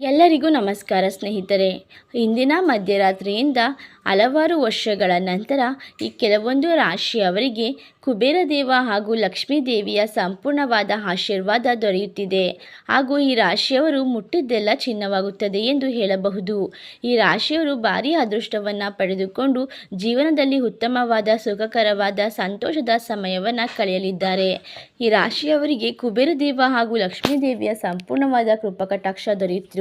ಎಲ್ಲರಿಗೂ ನಮಸ್ಕಾರ ಸ್ನೇಹಿತರೆ. ಇಂದಿನ ಮಧ್ಯರಾತ್ರಿಯಿಂದ ಹಲವಾರು ವರ್ಷಗಳ ನಂತರ ಈ ಕೆಲವೊಂದು ರಾಶಿಯವರಿಗೆ ಕುಬೇರ ದೇವ ಹಾಗೂ ಲಕ್ಷ್ಮೀ ದೇವಿಯ ಸಂಪೂರ್ಣವಾದ ಆಶೀರ್ವಾದ ದೊರೆಯುತ್ತಿದೆ. ಹಾಗೂ ಈ ರಾಶಿಯವರು ಮುಟ್ಟಿದ್ದೆಲ್ಲ ಚಿನ್ನವಾಗುತ್ತದೆ ಎಂದು ಹೇಳಬಹುದು. ಈ ರಾಶಿಯವರು ಭಾರೀ ಅದೃಷ್ಟವನ್ನು ಪಡೆದುಕೊಂಡು ಜೀವನದಲ್ಲಿ ಉತ್ತಮವಾದ, ಸುಖಕರವಾದ, ಸಂತೋಷದ ಸಮಯವನ್ನು ಕಳೆಯಲಿದ್ದಾರೆ. ಈ ರಾಶಿಯವರಿಗೆ ಕುಬೇರ ದೇವ ಹಾಗೂ ಲಕ್ಷ್ಮೀ ದೇವಿಯ ಸಂಪೂರ್ಣವಾದ ಕೃಪಕಟಾಕ್ಷ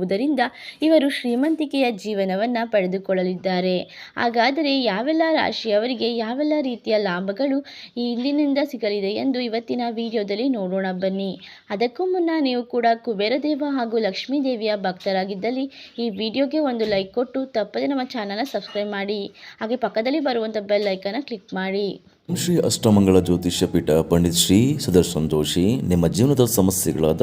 ದೊರೆಯುತ್ತಿರುವುದರಿಂದ ಇವರು ಶ್ರೀಮಂತಿಕೆಯ ಜೀವನವನ್ನು ಪಡೆದುಕೊಳ್ಳಲಿದ್ದಾರೆ. ಹಾಗಾದರೆ ಯಾವೆಲ್ಲ ರಾಶಿಯವರಿಗೆ ಯಾವೆಲ್ಲ ರೀತಿಯ ಲಾಭಗಳು ಈ ಇಂದಿನಿಂದ ಸಿಗಲಿದೆ ಎಂದು ಇವತ್ತಿನ ವಿಡಿಯೋದಲ್ಲಿ ನೋಡೋಣ ಬನ್ನಿ. ಅದಕ್ಕೂ ಮುನ್ನ ನೀವು ಕೂಡ ಕುಬೇರದೇವ ಹಾಗೂ ಲಕ್ಷ್ಮೀ ದೇವಿಯ ಭಕ್ತರಾಗಿದ್ದಲ್ಲಿ ಈ ವಿಡಿಯೋಗೆ ಒಂದು ಲೈಕ್ ಕೊಟ್ಟು ತಪ್ಪದೆ ನಮ್ಮ ಚಾನಲ್ನ ಸಬ್ಸ್ಕ್ರೈಬ್ ಮಾಡಿ. ಹಾಗೆ ಪಕ್ಕದಲ್ಲಿ ಬರುವಂಥ ಬೆಲ್ ಐಕನ್ನ ಕ್ಲಿಕ್ ಮಾಡಿ. ಶ್ರೀ ಅಷ್ಟಮಂಗಳ ಜ್ಯೋತಿಷ್ಯ ಪೀಠ ಪಂಡಿತ್ ಶ್ರೀ ಸುದರ್ಶನ್ ಜೋಶಿ, ನಿಮ್ಮ ಜೀವನದ ಸಮಸ್ಯೆಗಳಾದ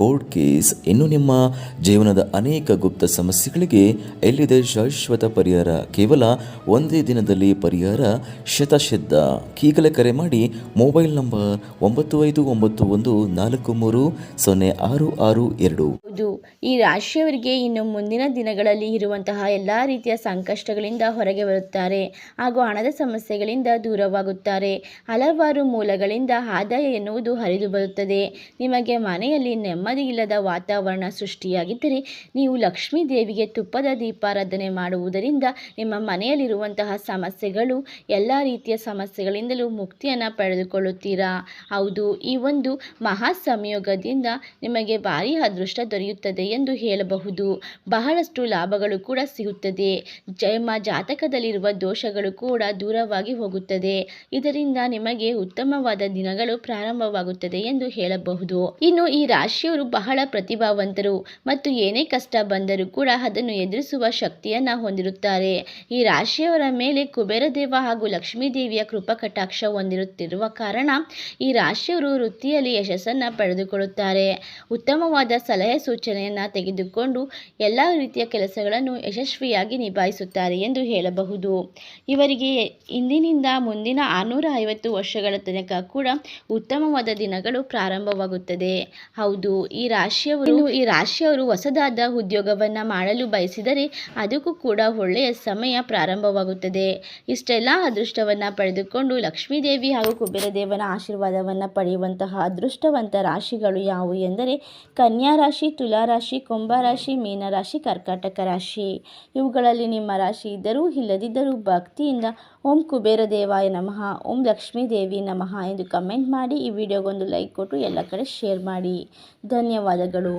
ಕೋರ್ಟ್ ಕೇಸ್ ಇನ್ನು ನಿಮ್ಮ ಜೀವನದ ಅನೇಕ ಗುಪ್ತ ಸಮಸ್ಯೆಗಳಿಗೆ ಎಲ್ಲಿದೆ ಶಾಶ್ವತ ಪರಿಹಾರ? ಕೇವಲ ಒಂದೇ ದಿನದಲ್ಲಿ ಪರಿಹಾರ? ಶತಸಿದ್ಧ ಈಗಲೇ ಕರೆ ಮಾಡಿ ಮೊಬೈಲ್ ನಂಬರ್ ಒಂಬತ್ತು ಐದು ಒಂಬತ್ತು ಒಂದು ನಾಲ್ಕು ಮೂರು ಸೊನ್ನೆ ಆರು ಆರು ಎರಡು. ಹೌದು. ಈ ರಾಶಿಯವರಿಗೆ ಇನ್ನು ಮುಂದಿನ ದಿನಗಳಲ್ಲಿ ಇರುವಂತಹ ಎಲ್ಲ ರೀತಿಯ ಸಂಕಷ್ಟಗಳಿಂದ ಹೊರಗೆ ಬರುತ್ತಾರೆ ಹಾಗೂ ಹಣದ ಸಮಸ್ಯೆಗಳಿಂದ ದೂರವಾಗುತ್ತಾರೆ. ಹಲವಾರು ಮೂಲಗಳಿಂದ ಆದಾಯ ಎನ್ನುವುದು ಹರಿದು ಬರುತ್ತದೆ. ನಿಮಗೆ ಮನೆಯಲ್ಲಿ ನೆಮ್ಮದಿ ಇಲ್ಲದ ವಾತಾವರಣ ಸೃಷ್ಟಿಯಾಗಿದ್ದರೆ ನೀವು ಲಕ್ಷ್ಮೀ ದೇವಿಗೆ ತುಪ್ಪದ ದೀಪಾರಾಧನೆ ಮಾಡುವುದರಿಂದ ನಿಮ್ಮ ಮನೆಯಲ್ಲಿರುವಂತಹ ಸಮಸ್ಯೆಗಳು, ಎಲ್ಲ ರೀತಿಯ ಸಮಸ್ಯೆಗಳಿಂದಲೂ ಮುಕ್ತಿಯನ್ನು ಪಡೆದುಕೊಳ್ಳುತ್ತೀರಾ? ಹೌದು, ಈ ಒಂದು ಮಹಾ ಸಂಯೋಗದಿಂದ ನಿಮಗೆ ಭಾರಿ ಅದೃಷ್ಟ ದೊರೆಯುತ್ತದೆ ಎಂದು ಹೇಳಬಹುದು. ಬಹಳಷ್ಟು ಲಾಭಗಳು ಕೂಡ ಸಿಗುತ್ತದೆ. ಜಯಮ ಜಾತಕದಲ್ಲಿರುವ ದೋಷಗಳು ಕೂಡ ದೂರವಾಗಿ ಹೋಗುತ್ತದೆ. ಇದರಿಂದ ನಿಮಗೆ ಉತ್ತಮವಾದ ದಿನಗಳು ಪ್ರಾರಂಭವಾಗುತ್ತದೆ ಎಂದು ಹೇಳಬಹುದು. ಇನ್ನು ಈ ರಾಶಿಯವರು ಬಹಳ ಪ್ರತಿಭಾವಂತರು ಮತ್ತು ಏನೇ ಕಷ್ಟ ಬಂದರೂ ಕೂಡ ಅದನ್ನು ಎದುರಿಸುವ ಶಕ್ತಿಯನ್ನು ಹೊಂದಿರುತ್ತಾರೆ. ಈ ರಾಶಿಯವರ ಮೇಲೆ ಕುಬೇರ ದೇವ ಹಾಗೂ ಲಕ್ಷ್ಮೀದೇವಿಯ ಕೃಪಾ ಕಟಾಕ್ಷ ಹೊಂದಿರುತ್ತಿರುವ ಕಾರಣ ಈ ರಾಶಿಯವರು ವೃತ್ತಿಯಲ್ಲಿ ಯಶಸ್ಸನ್ನು ಪಡೆದುಕೊಳ್ಳುತ್ತಾರೆ. ಉತ್ತಮವಾದ ಸಲಹೆ ಸೂಚನೆಯನ್ನು ತೆಗೆದುಕೊಂಡು ಎಲ್ಲ ರೀತಿಯ ಕೆಲಸಗಳನ್ನು ಯಶಸ್ವಿಯಾಗಿ ನಿಭಾಯಿಸುತ್ತಾರೆ ಎಂದು ಹೇಳಬಹುದು. ಇವರಿಗೆ ಇಂದಿನಿಂದ ಮುಂದಿನ ಆರುನೂರ ಐವತ್ತು ವರ್ಷಗಳ ತನಕ ಕೂಡ ಉತ್ತಮವಾದ ದಿನಗಳು ಪ್ರಾರಂಭವಾಗುತ್ತದೆ. ಹೌದು ಈ ರಾಶಿಯವರು ಈ ರಾಶಿಯವರು ಹೊಸದಾದ ಉದ್ಯೋಗವನ್ನು ಮಾಡಲು ಬಯಸಿದರೆ ಅದಕ್ಕೂ ಕೂಡ ಒಳ್ಳೆಯ ಸಮಯ ಪ್ರಾರಂಭವಾಗುತ್ತದೆ. ಇಷ್ಟೆಲ್ಲ ಅದೃಷ್ಟವನ್ನು ಪಡೆದುಕೊಂಡು ಲಕ್ಷ್ಮೀದೇವಿ ಹಾಗೂ ಕುಬೇರ ದೇವನ ಆಶೀರ್ವಾದವನ್ನು ಪಡೆಯುವಂತಹ ಅದೃಷ್ಟವಂತ ರಾಶಿಗಳು ಯಾವುವು ಎಂದರೆ ಕನ್ಯಾ ರಾಶಿ ತುಲಾ ರಾಶಿ ಕುಂಭ ರಾಶಿ ಮೀನರಾಶಿ ಕರ್ಕಾಟಕ ರಾಶಿ. ಇವುಗಳಲ್ಲಿ ನಿಮ್ಮ ರಾಶಿ ಇದ್ದರೂ ಇಲ್ಲದಿದ್ದರೂ ಭಕ್ತಿಯಿಂದ ಓಂ ಕುಬೇರ ದೇವಾಯ ನಮಃ ಓಂ ಲಕ್ಷ್ಮೀ ದೇವಿ ನಮಃ ಎಂದು ಕಮೆಂಟ್ ಮಾಡಿ ಈ ವಿಡಿಯೋಗೊಂದು ಲೈಕ್ ಕೊಟ್ಟು ಎಲ್ಲ ಕಡೆ ಶೇರ್ ಮಾಡಿ. ಧನ್ಯವಾದಗಳು.